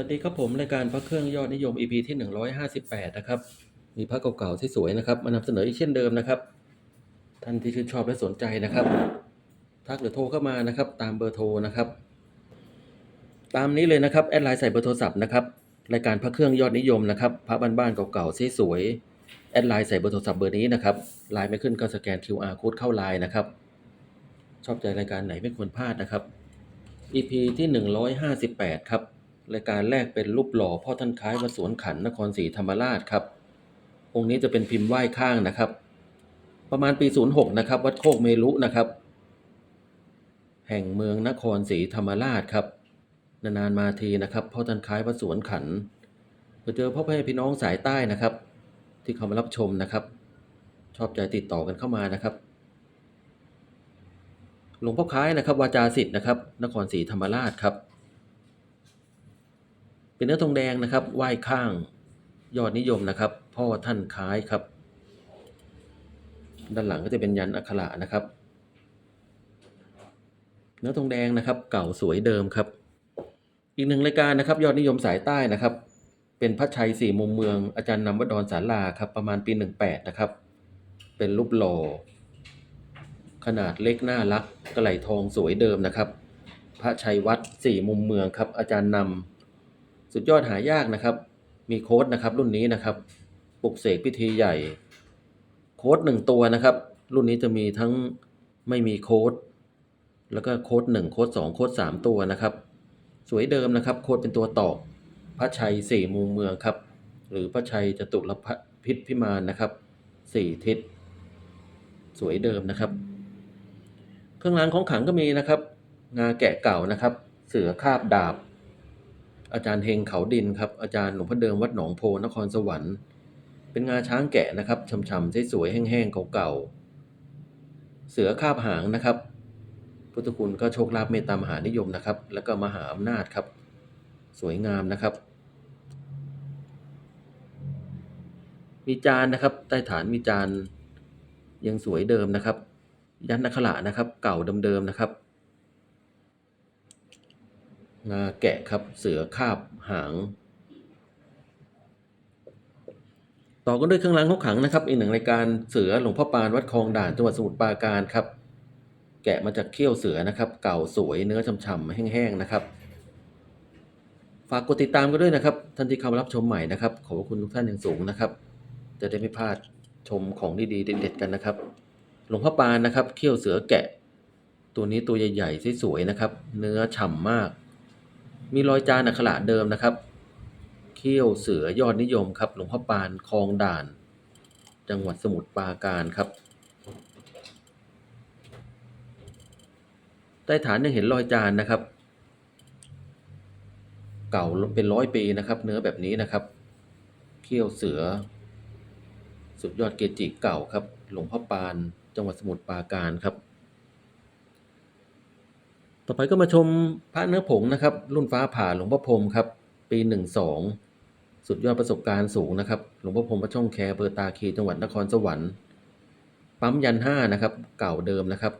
วัสดีครับผมรายการพระเครื่องยอดนิยม EP ที่ 158 นะครับ มีพระเก่าๆที่สวยนะครับ มานำเสนออีกเช่นเดิมนะครับ ท่านที่ชื่นชอบและสนใจนะครับ ทักหรือโทรเข้ามานะครับ ตามเบอร์โทรนะครับ ตามนี้เลยนะครับแอดไลน์ใส่เบอร์โทรศัพท์นะครับรายการพระเครื่องยอดนิยมนะครับพระบ้านๆเก่าๆสวยแอดไลน์ใส่เบอร์โทรศัพท์เบอร์นี้นะครับไลน์ไม่ขึ้นก็สแกน QR code เข้าไลน์นะครับ ชอบใจรายการไหนไม่ควรพลาดนะครับ EP ที่ 158 ครับ รายการแรกเป็นรูปหล่อพ่อท่านคล้ายวัดสวนขันนครศรีธรรมราชครับ องค์นี้จะเป็นพิมพ์ไหว้ข้างนะครับ ประมาณปี 06 นะครับ วัดโคกเมลุนะครับ แห่งเมืองนครศรีธรรมราชครับ นานๆมาทีนะครับพ่อท่านคล้ายวัดสวนขันไปเจอพ่อแม่พี่น้องสายใต้นะครับ ที่เขามารับชมนะครับ ชอบใจติดต่อกันเข้ามานะครับหลวงพ่อคล้ายนะครับ วาจาสิทธิ์นะครับ นครศรีธรรมราชครับ เป็นเนื้อทองแดงนะครับไหว้ข้างยอดนิยมนะครับ พ่อท่านคล้ายครับ ด้านหลังก็จะเป็นยันอักขระนะครับ เนื้อทองแดงนะครับ เก่าสวยเดิมครับ อีกหนึ่งรายการนะครับ ยอดนิยมสายใต้นะครับ เป็นพระชัยสี่มุมเมืองอาจารย์นำวดรสาราครับ ประมาณปีหนึ่งแปดนะครับ เป็นรูปหล่อขนาดเล็กน่ารักกระไหลทองสวยเดิมนะครับ พระชัยวัดสี่มุมเมืองครับ อาจารย์นำ สุดยอดหายากนะครับ มีโค้ดนะครับรุ่นนี้นะครับปลุกเสกพิธีใหญ่ โค้ดหนึ่งตัวนะครับ รุ่นนี้จะมีทั้งไม่มีโค้ด แล้วก็โค้ดหนึ่งโค้ดสองโค้ดสามตัวนะครับ สวยเดิมนะครับ โค้ดเป็นตัวตอกพระชัยสี่มุมเมืองครับ หรือพระชัยจตุรพิษพิมานนะครับสี่ทิศ สวยเดิมนะครับ เครื่องรางของขลังก็มีนะครับ งาแกะเก่านะครับ เสือคาบดาบ อาจารย์เฮงเขาดินครับ อาจารย์หลวงพ่อเดิมวัดหนองโพนครสวรรค์ เป็นงาช้างแกะนะครับช่ำๆสวยๆแห้งๆเก่าๆเสือคาบหางนะครับ พุทธคุณก็โชคลาภเมตตามหานิยมนะครับ แล้วก็มหาอำนาจครับ สวยงามนะครับ มีจานนะครับ ใต้ฐานมีจานยังสวยเดิมนะครับ ยันนักขระนะครับ เก่าเดิมๆนะครับ งาแกะครับเสือคาบหาง ต่อกันด้วยเครื่องรางของขลังนะครับ อีกหนึ่งรายการเสือหลวงพ่อปานวัดคลองด่านจังหวัดสมุทรปราการครับ แกะมาจากเขี้ยวเสือนะครับ เก่าสวยเนื้อฉ่ำๆแห้งๆนะครับ ฝากกดติดตามกันด้วยนะครับ ท่านที่เข้ามารับชมใหม่นะครับ ขอบคุณทุกท่านอย่างสูงนะครับ จะได้ไม่พลาดชมของดีๆเด็ดๆกันนะครับ หลวงพ่อปานนะครับเขี้ยวเสือแกะ ตัวนี้ตัวใหญ่ๆสวยๆนะครับ เนื้อฉ่ำมาก มีรอยจานอักขระเดิมนะครับ เขี้ยวเสือยอดนิยมครับ หลวงพ่อปานคลองด่าน จังหวัดสมุทรปราการครับใต้ฐานยังเห็นรอยจานนะครับ เก่าเป็นร้อยปีนะครับ เนื้อแบบนี้นะครับ เขี้ยวเสือ สุดยอดเกจิเก่าครับ หลวงพ่อปาน จังหวัดสมุทรปราการครับ ต่อไปก็มาชมพระเนื้อผงนะครับ รุ่นฟ้าผ่าหลวงพ่อพรมครับ ปีหนึ่งสองสุดยอดประสบการณ์สูงนะครับ หลวงพ่อพรมวัดช่องแคเบอร์ตาคีจังหวัดนครสวรรค์ปั๊มยันห้านะครับ เก่าเดิมนะครับ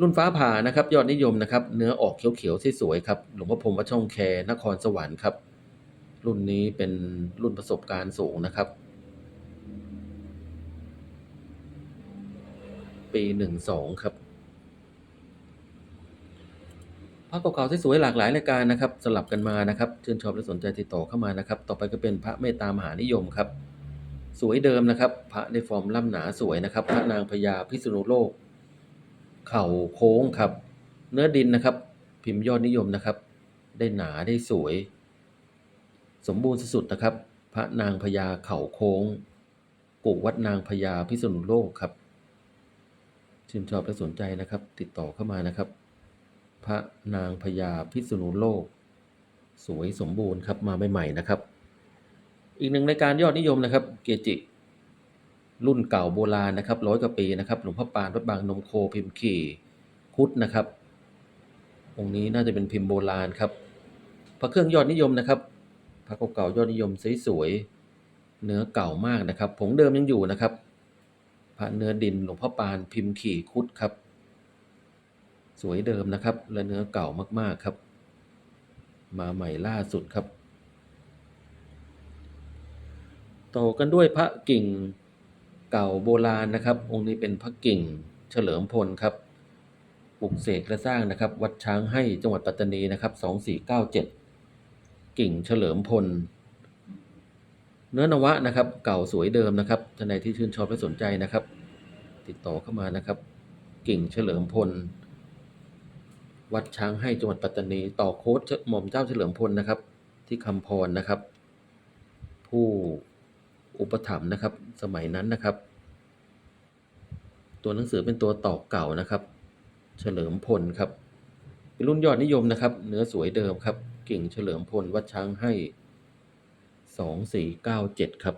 รุ่นฟ้าผ่านะครับ ยอดนิยมนะครับ เนื้อออกเขียวๆสวยๆครับ หลวงพ่อพรมวัดช่องแคนครสวรรค์ครับ รุ่นนี้เป็นรุ่นประสบการณ์สูงนะครับ ปีหนึ่งสองครับ พระเก่าๆที่สวยหลากหลายรายการนะครับสลับกันมานะครับชื่นชอบและสนใจติดต่อเข้ามานะครับ ต่อไปก็เป็นพระเมตตามหานิยมครับ สวยเดิมนะครับ พระในฟอร์มล่ำหนาสวยนะครับ พระนางพญาพิษณุโลก เข่าโค้งครับ เนื้อดินนะครับ พิมพ์ยอดนิยมนะครับ ได้หนาได้สวย สมบูรณ์สุดๆนะครับ พระนางพญาเข่าโค้งกู่วัดนางพญาพิษณุโลกครับชื่นชอบและสนใจนะครับ ติดต่อเข้ามานะครับ พระนางพญาพิษณุโลก สวยสมบูรณ์ครับมาใหม่ๆนะครับ อีกหนึ่งรายการยอดนิยมนะครับ เกจิ รุ่นเก่าโบราณนะครับร้อยกว่าปีนะครับหลวงพ่อปานวัดบางนมโคพิมพ์ขี่คุดนะครับองค์นี้น่าจะเป็นพิมพ์โบราณครับพระเครื่องยอดนิยมนะครับพระเก่าๆยอดนิยมสวยๆเนื้อเก่ามากนะครับผงเดิมยังอยู่นะครับพระเนื้อดินหลวงพ่อปานพิมพ์ขี่คุดครับ สวยเดิมนะครับ และเนื้อเก่ามากๆครับ มาใหม่ล่าสุดครับ ต่อกันด้วยพระกิ่งเก่าโบราณนะครับ องค์นี้เป็นพระกิ่งเฉลิมพลครับปลุกเสกและสร้างนะครับ วัดช้างให้จังหวัดปัตตานีนะครับสองสี่เก้าเจ็ดกิ่งเฉลิมพล เนื้อนวะนะครับ เก่าสวยเดิมนะครับท่านใดที่ชื่นชอบและสนใจนะครับ ติดต่อเข้ามานะครับ กิ่งเฉลิมพล วัดช้างให้จังหวัดปัตตานี ต่อโค้ดหม่อมเจ้าเฉลิมพลนะครับ ที่คำพรนะครับ ผู้อุปถัมภ์นะครับ สมัยนั้นนะครับ ตัวหนังสือเป็นตัวตอกเก่านะครับ เฉลิมพลครับเป็นรุ่นยอดนิยมนะครับ เนื้อสวยเดิมครับ กิ่งเฉลิมพลวัดช้างให้สองสี่เก้าเจ็ดครับ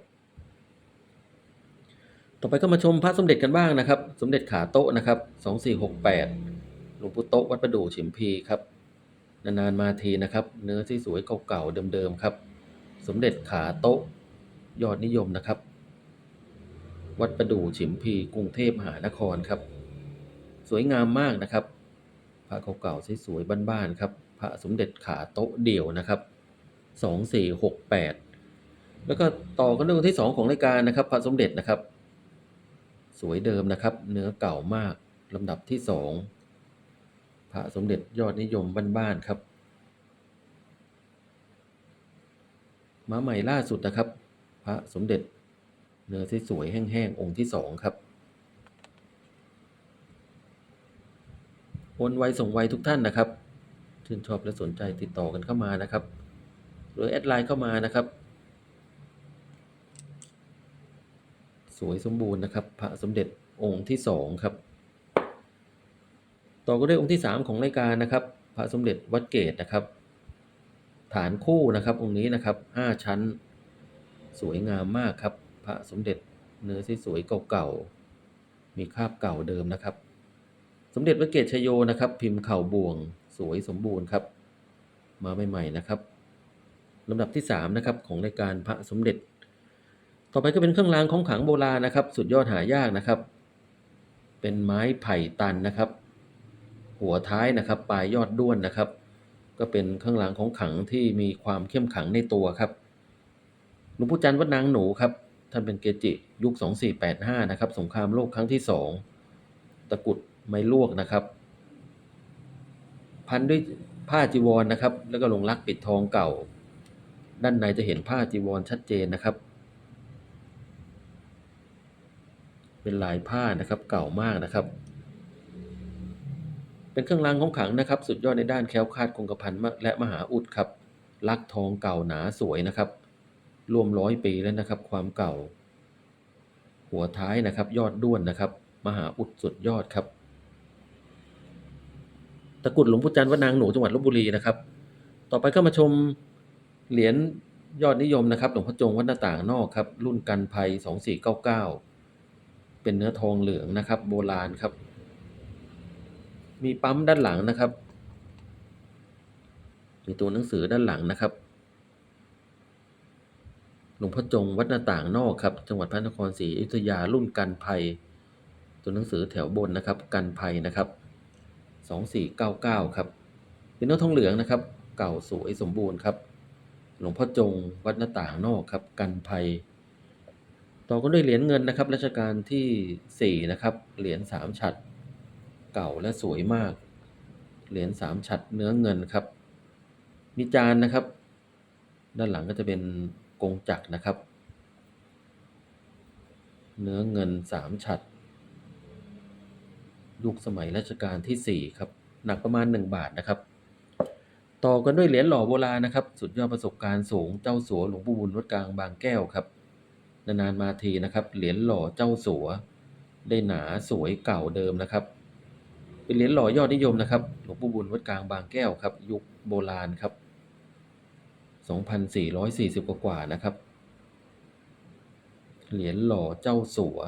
ต่อไปก็มาชมพระสมเด็จกันบ้างนะครับ สมเด็จขาโต๊ะนะครับสองสี่หกแปด ลวงปู่โต๊ะวัดประดู่ฉิมพีครับ นานๆมาทีนะครับ เนื้อที่สวยเก่าๆเดิมๆครับ สมเด็จขาโต๊ะยอดนิยมนะครับ วัดประดู่ฉิมพีกรุงเทพมหานครครับ สวยงามมากนะครับพระเก่าๆสวยๆบ้านๆครับ พระสมเด็จขาโต๊ะเดี่ยวนะครับสองสี่หกแปดแล้วก็ต่อกันด้วยองที่สองของรายการนะครับ พระสมเด็จนะครับ สวยเดิมนะครับ เนื้อเก่ามากลำดับที่สอง พระสมเด็จยอดนิยมบ้านๆครับมาใหม่ล่าสุดนะครับ พระสมเด็จเนื้อที่สวยแห้งๆองค์ที่สองครับโอนไวส่งไวทุกท่านนะครับชื่นชอบและสนใจติดต่อกันเข้ามานะครับ หรือแอดไลน์เข้ามานะครับ สวยสมบูรณ์นะครับ พระสมเด็จองค์ที่สองครับ ต่อก็ด้วยองค์ที่สามของรายการนะครับ พระสมเด็จวัดเกตนะครับ ฐานคู่นะครับองค์นี้นะครับห้าชั้น สวยงามมากครับ พระสมเด็จเนื้อที่สวยเก่าๆมีคราบเก่าเดิมนะครับ สมเด็จพระเกตชโยนะครับ พิมพ์เข่าบ่วงสวยสมบูรณ์ครับ มาใหม่ๆนะครับลำดับที่สามนะครับของรายการพระสมเด็จ ต่อไปก็เป็นเครื่องรางของขลังโบราณนะครับ สุดยอดหายากนะครับ เป็นไม้ไผ่ตันนะครับ หัวท้ายนะครับ ปลายยอดด้วนนะครับ ก็เป็นเครื่องรางของขังที่มีความเข้มขังในตัวครับหลวงปู่จันทร์วัดนางหนูครับท่านเป็นเกจิยุค 2485 นะครับ สงครามโลกครั้งที่ 2 ตะกุดไม้ลวกนะครับ พันด้วยผ้าจีวรนะครับ แล้วก็ลงลักปิดทองเก่า ด้านในจะเห็นผ้าจีวรชัดเจนนะครับ เป็นลายผ้านะครับเก่ามากนะครับ เป็นเครื่องรางของขลังนะครับ สุดยอดในด้านแคล้วคลาดคงกระพันและมหาอุดครับ ลักทองเก่าหนาสวยนะครับ รวมร้อยปีแล้วนะครับ ความเก่า หัวท้ายนะครับ ยอดด้วนนะครับ มหาอุดสุดยอดครับ ตะกรุดหลวงปู่จันทร์วัดนางหนูจังหวัดลบบุรีนะครับ ต่อไปก็มาชมเหรียญยอดนิยมนะครับหลวงพ่อจงวัดหน้าต่างนอกครับ รุ่นกันภัยสองสี่เก้าเก้าเป็นเนื้อทองเหลืองนะครับ โบราณครับ มีปั๊มด้านหลังนะครับ มีตัวหนังสือด้านหลังนะครับหลวงพ่อจงวัดหน้าต่างนอกครับ จังหวัดพระนครศรีอยุธยารุ่นกันภัย ตัวหนังสือแถวบนนะครับ กันภัยนะครับสองสี่เก้าเก้าครับ เป็นเนื้อทองเหลืองนะครับ เก่าสวยสมบูรณ์ครับ หลวงพ่อจงวัดหน้าต่างนอกครับ กันภัย ต่อก็ด้วยเหรียญเงินนะครับรัชกาลที่สี่นะครับ เหรียญสามฉัด เก่าและสวยมาก เหรียญสามฉัดเนื้อเงินครับ มีจานนะครับ ด้านหลังก็จะเป็นกงจักรนะครับ เนื้อเงินสามฉัดยุคสมัยรัชกาลที่สี่ครับ หนักประมาณหนึ่งบาทนะครับ ต่อกันด้วยเหรียญหล่อโบราณนะครับ สุดยอดประสบการณ์สูงเจ้าสัวหลวงปู่บุญวัดกลางบางแก้วครับ นานๆมาทีนะครับ เหรียญหล่อเจ้าสัว ได้หนาสวยเก่าเดิมนะครับ เป็นเหรียญหล่อยอดนิยมนะครับหลวงปู่บุญวัดกลางบางแก้วครับ ยุคโบราณครับ 2,440 กว่ากว่านะครับ เหรียญหล่อเจ้าสัว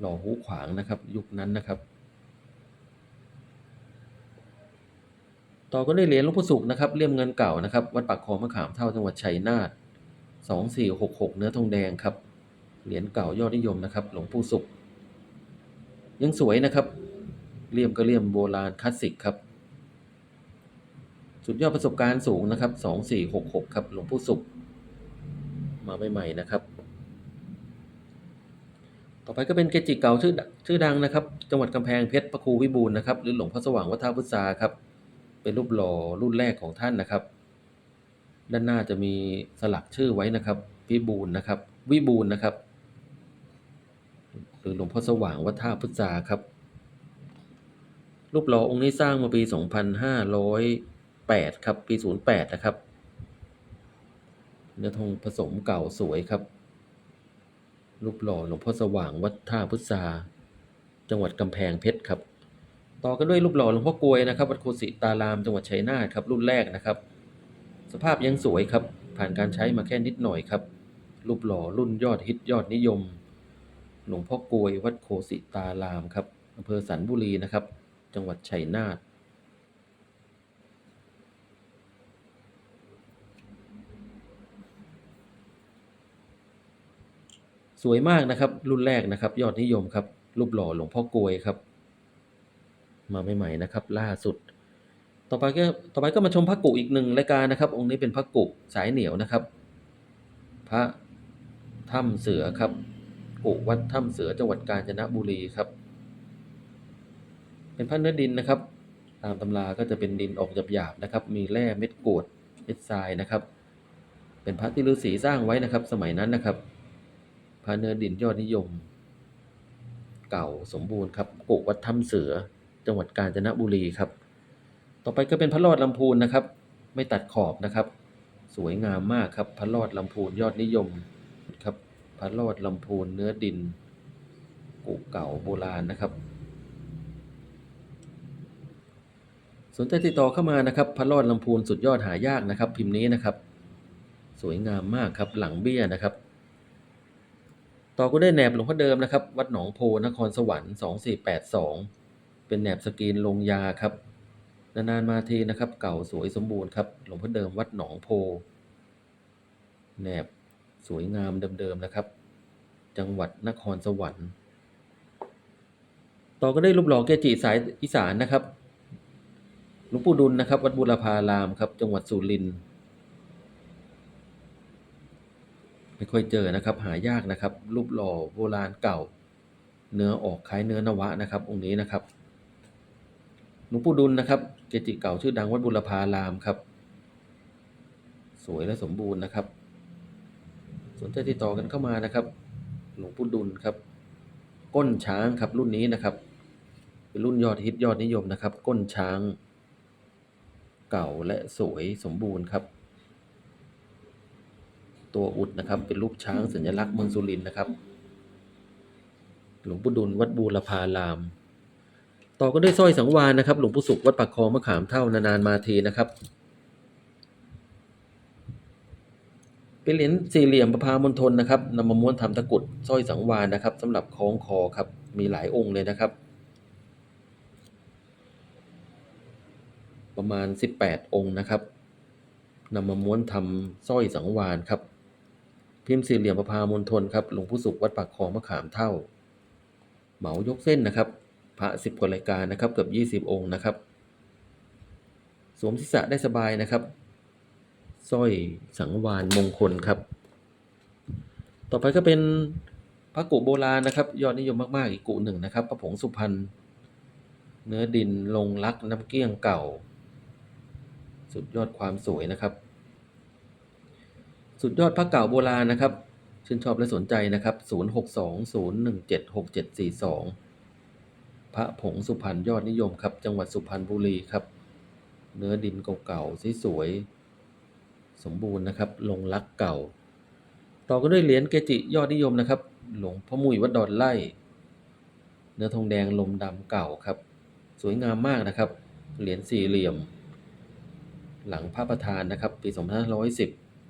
หล่อหูขวางนะครับ ยุคนั้นนะครับ ต่อก็ได้เหรียญหลวงพ่อสุขนะครับเลี่ยมเงินเก่านะครับ วัดปากคลองมะขามเท่าจังหวัดชัยนาทสองสี่หกหกเนื้อทองแดงครับ เหรียญเก่ายอดนิยมนะครับ หลวงปู่สุข ยังสวยนะครับ เลี่ยมก็เลี่ยมโบราณคลาสสิกครับ สุดยอดประสบการณ์สูงนะครับสองสี่หกหกครับหลวงปู่สุข มาใหม่ๆนะครับ ต่อไปก็เป็นเกจิเก่าชื่อชื่อดังนะครับ จังหวัดกำแพงเพชรพระครูวิบูลนะครับ หรือหลวงพ่อสว่างวัดท่าพุทราครับ เป็นรูปหล่อรุ่นแรกของท่านนะครับ ด้านหน้าจะมีสลักชื่อไว้นะครับวิบูลนะครับ วิบูลนะครับ หรือหลวงพ่อสว่างวัดท่าพุทราครับ รูปหล่อองค์นี้สร้างมาปี 2508 ครับ ปี 08 นะครับ เนื้อทองผสมเก่าสวยครับ รูปหล่อหลวงพ่อสว่างวัดท่าพุทราจังหวัดกำแพงเพชรครับ ต่อกันด้วยรูปหล่อหลวงพ่อกลวยนะครับ วัดโคสิตารามจังหวัดชัยนาทครับ รุ่นแรกนะครับ สภาพยังสวยครับ ผ่านการใช้มาแค่นิดหน่อยครับ รูปหล่อรุ่นยอดฮิตยอดนิยม หลวงพ่อกลวยวัดโคสิตารามครับอำเภอสันบุรีนะครับ จังหวัดชัยนาทสวยมากนะครับ รุ่นแรกนะครับ ยอดนิยมครับ รูปหล่อหลวงพ่อกวยครับ มาใหม่ๆนะครับ ล่าสุด ต่อไปก็ต่อไปก็มาชมพระกุอีกหนึ่งรายการนะครับ องค์นี้เป็นพระกุสายเหนียวนะครับ พระถ้ำเสือครับกุวัดถ้ำเสือจังหวัดกาญจนบุรีครับ เป็นพระเนื้อดินนะครับ ตามตำราก็จะเป็นดินออกหยาบๆนะครับ มีแร่เม็ดกรวดเม็ดทรายนะครับ เป็นพระที่ฤาษีสร้างไว้นะครับ สมัยนั้นนะครับพระเนื้อดินยอดนิยม เก่าสมบูรณ์ครับกุวัดถ้ำเสือ จังหวัดกาญจนบุรีครับ ต่อไปก็เป็นพระรอดลำพูนนะครับ ไม่ตัดขอบนะครับ สวยงามมากครับพระรอดลำพูนยอดนิยมครับพระรอดลำพูนเนื้อดินกุเก่าโบราณนะครับ สนใจติดต่อเข้ามานะครับพระรอดลำพูนสุดยอดหายากนะครับ พิมพ์นี้นะครับ สวยงามมากครับหลังเบี้ยนะครับ ต่อก็ได้แหนบหลวงพ่อเดิมนะครับ วัดหนองโพนครสวรรค์สองสี่แปดสองเป็นแหนบสกรีนลงยาครับนานๆมาทีนะครับ เก่าสวยสมบูรณ์ครับหลวงพ่อเดิมวัดหนองโพแหนบสวยงามเดิมๆนะครับ จังหวัดนครสวรรค์ ต่อก็ได้รูปหล่อเกจิสายอีสานนะครับ หลวงปู่ดุลนะครับ วัดบุรพารามครับ จังหวัดสุรินทร์ไม่ค่อยเจอนะครับ หายากนะครับ รูปหล่อโบราณเก่า เนื้อออกคล้ายเนื้อนวะนะครับ องค์นี้นะครับหลวงปู่ดุลนะครับเกจิเก่าชื่อดังวัดบุรพารามครับ สวยและสมบูรณ์นะครับ สนใจติดต่อกันเข้ามานะครับ หลวงปู่ดุลครับ ก้นช้างครับรุ่นนี้นะครับ เป็นรุ่นยอดฮิตยอดนิยมนะครับ ก้นช้าง เก่าและสวยสมบูรณ์ครับ ตัวอุดนะครับเป็นรูปช้างสัญลักษณ์เมืองสุรินทร์นะครับ หลวงปู่ดุลวัดบูรพาราม ต่อก็ได้สร้อยสังวานนะครับ หลวงปู่สุขวัดปากคลองมะขามเท่านานๆมาทีนะครับเป็นเหรียญสี่เหลี่ยมประพามณฑลนะครับนำมาม้วนทำตะกุดสร้อยสังวานนะครับสำหรับคล้องคอครับมีหลายองค์เลยนะครับ ประมาณ 18 องค์นะครับนำมาม้วนทำสร้อยสังวานครับ พิมพ์สี่เหลี่ยมประพามณฑลครับหลวงปู่สุขวัดปากคลองมะขามเท่า เหมายกเส้นนะครับ พระสิบกว่ารายการนะครับเกือบยี่สิบองค์นะครับ สวมศีรษะได้สบายนะครับสร้อยสังวานมงคลครับ ต่อไปก็เป็นพระกุโบราณนะครับ ยอดนิยมมาก ๆ อีกกุหนึ่งนะครับ พระผงสุพรรณเนื้อดินลงรักน้ำเกลี้ยงเก่า สุดยอดความสวยนะครับ สุดยอดพระเก่าโบราณนะครับ ชื่นชอบและสนใจนะครับ 0620176742 พระผงสุพรรณยอดนิยมครับ จังหวัดสุพรรณบุรีครับ เนื้อดินเก่าๆสวยสมบูรณ์นะครับ ลงรักเก่า ต่อก็ด้วยเหรียญเกจิยอดนิยมนะครับ หลวงพ่อมุยวัดดอนไล่ เนื้อทองแดงลมดำเก่าครับ สวยงามมากนะครับ เหรียญสี่เหลี่ยม หลังพระประธานนะครับ ปี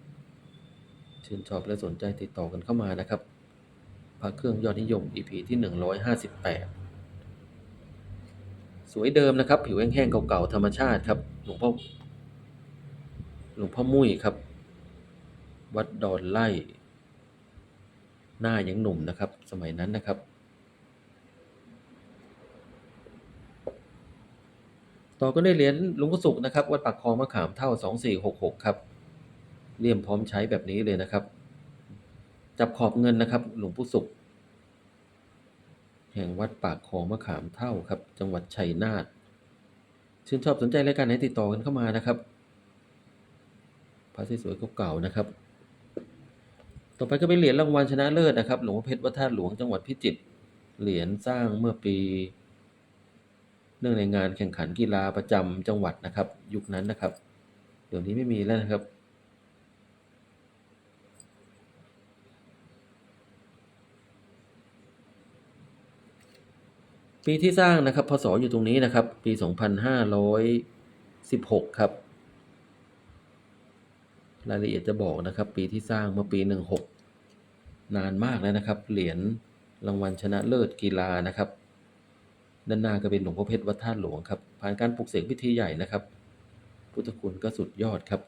2510 ชื่นชอบและสนใจติดต่อกันเข้ามานะครับ พระเครื่องยอดนิยม EP ที่ 158 สวยเดิมนะครับ ผิวแห้งๆเก่าๆธรรมชาติครับหลวงพ่อหลวงพ่อมุ้ยครับ วัดดอนไล่ หน้ายังหนุ่มนะครับ สมัยนั้นนะครับ ต่อก็ได้เหรียญหลวงพ่อสุขนะครับวัดปากคลองมะขามเท่า 2466 ครับเลี่ยมพร้อมใช้แบบนี้เลยนะครับ จับขอบเงินนะครับ หลวงพ่อสุข แห่งวัดปากคลองมะขามเท่าครับ จังหวัดชัยนาทชื่นชอบสนใจรายการไหนติดต่อกันเข้ามานะครับพระสวยๆเก่าๆนะครับ ต่อไปก็เป็นเหรียญรางวัลชนะเลิศนะครับ หลวงพ่อเพชรวัดท่าหลวงจังหวัดพิจิตรเหรียญสร้างเมื่อปี เนื่องในงานแข่งขันกีฬาประจำจังหวัดนะครับ ยุคนั้นนะครับ เดี๋ยวนี้ไม่มีแล้วนะครับ ปีที่สร้างนะครับพศอยู่ตรงนี้นะครับ ปี 2516 ครับ รายละเอียดจะบอกนะครับ ปีที่สร้างเมื่อปี 16 นานมากแล้วนะครับ เหรียญรางวัลชนะเลิศกีฬานะครับ ด้านหน้าก็เป็นหลวงพ่อเพชรวัดท่าหลวงครับผ่านการปลุกเสกพิธีใหญ่นะครับ พุทธคุณก็สุดยอดครับ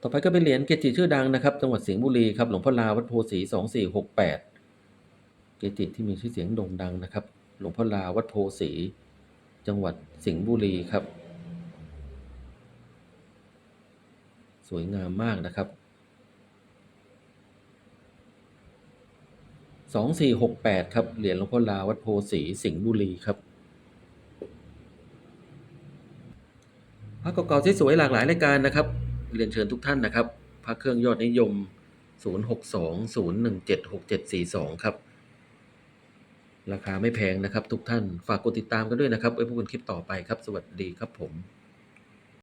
ต่อไปก็เป็นเหรียญเกจิชื่อดังนะครับ จังหวัดสิงห์บุรีครับหลวงพ่อลาวัดโพสีสองสี่หกแปดเกจิที่มีชื่อเสียงโด่งดังนะครับ หลวงพ่อลาวัดโพสีจังหวัดสิงห์บุรีครับ สวยงามมากนะครับ สองสี่หกแปดครับ เหรียญหลวงพ่อลาวัดโพสีสิงห์บุรีครับพระเก่าๆสวยหลากหลายรายการนะครับ เรียนเชิญทุกท่านนะครับพระเครื่องยอดนิยม 0620176742 ครับ ราคาไม่แพงนะครับทุกท่านฝากกดติดตามกันด้วยนะครับไว้พบกันคลิปต่อไปครับ สวัสดีครับผม